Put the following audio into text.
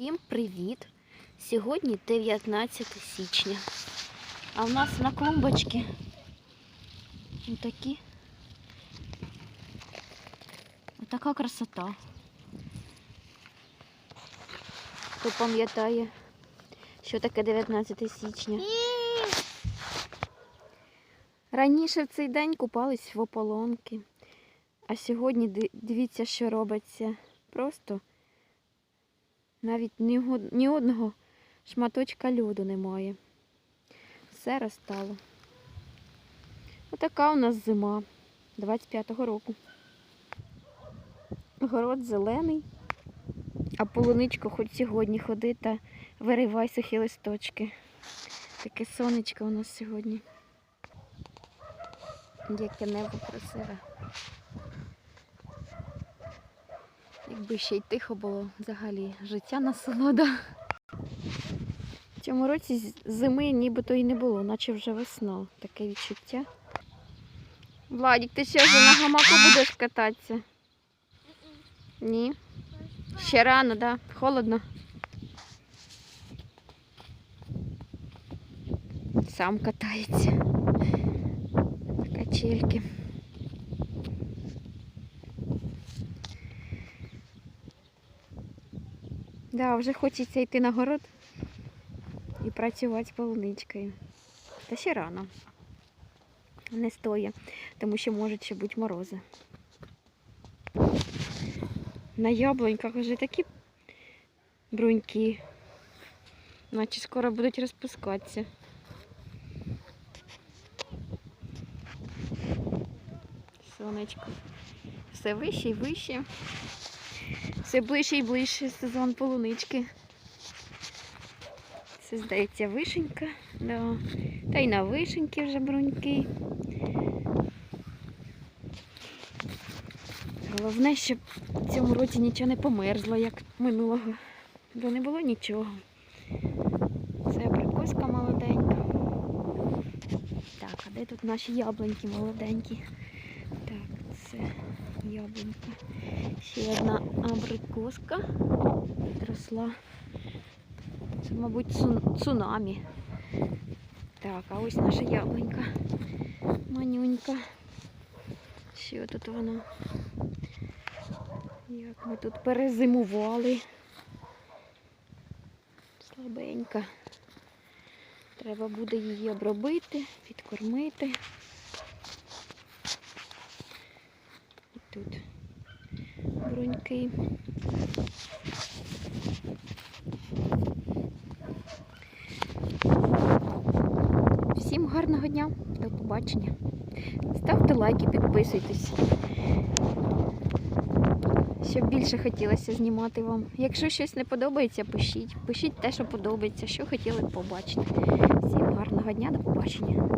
Всім привіт! Сьогодні 19 січня. А в нас на клумбочці такі. Отака красота. Хто пам'ятає, що таке 19 січня? Раніше в цей день купались в ополонки, а сьогодні дивіться, що робиться. Просто навіть ні, одного шматочка льоду немає. Все розтало. Отака у нас зима 25-го року. Город зелений, а полуничко хоч сьогодні ходи та виривай сухі листочки. Таке сонечко у нас сьогодні. Яке небо красиве. Якби ще й тихо було взагалі життя насолода. В цьому році зими нібито і не було, наче вже весна. Таке відчуття. Владік, ти вже на гамаку будеш кататися? Ні. Ще рано, так? Да? Холодно. Сам катається. Качельки. Да, вже хочеться йти на город і працювати з полуничкою. Та ще рано. Не стоє, тому що можуть ще бути морози. На яблуньках вже такі бруньки, наче скоро будуть розпускатися. Сонечко. Все вище і вище. Все ближче і ближче сезон полунички. Це, здається, вишенька. Да. Та й на вишеньки вже бруньки. Головне, щоб в цьому році нічого не померзло, як минулого. Бо не було нічого. Це абрикоска молоденька. Так, а де тут наші яблуньки молоденькі? Так, це яблунька. Ще одна абрикоска росла. Це, мабуть, цун- цунамі. Так, а ось наша яблунька. Манюнька. Що тут вона? Як ми тут перезимували. Слабенька. Треба буде її обробити, підкормити. І тут бруньки. Всім гарного дня, до побачення. Ставте лайки, підписуйтесь. Щоб більше хотілося знімати вам. Якщо щось не подобається, пишіть. Пишіть те, що подобається, що хотіли побачити. Всім гарного дня, до побачення.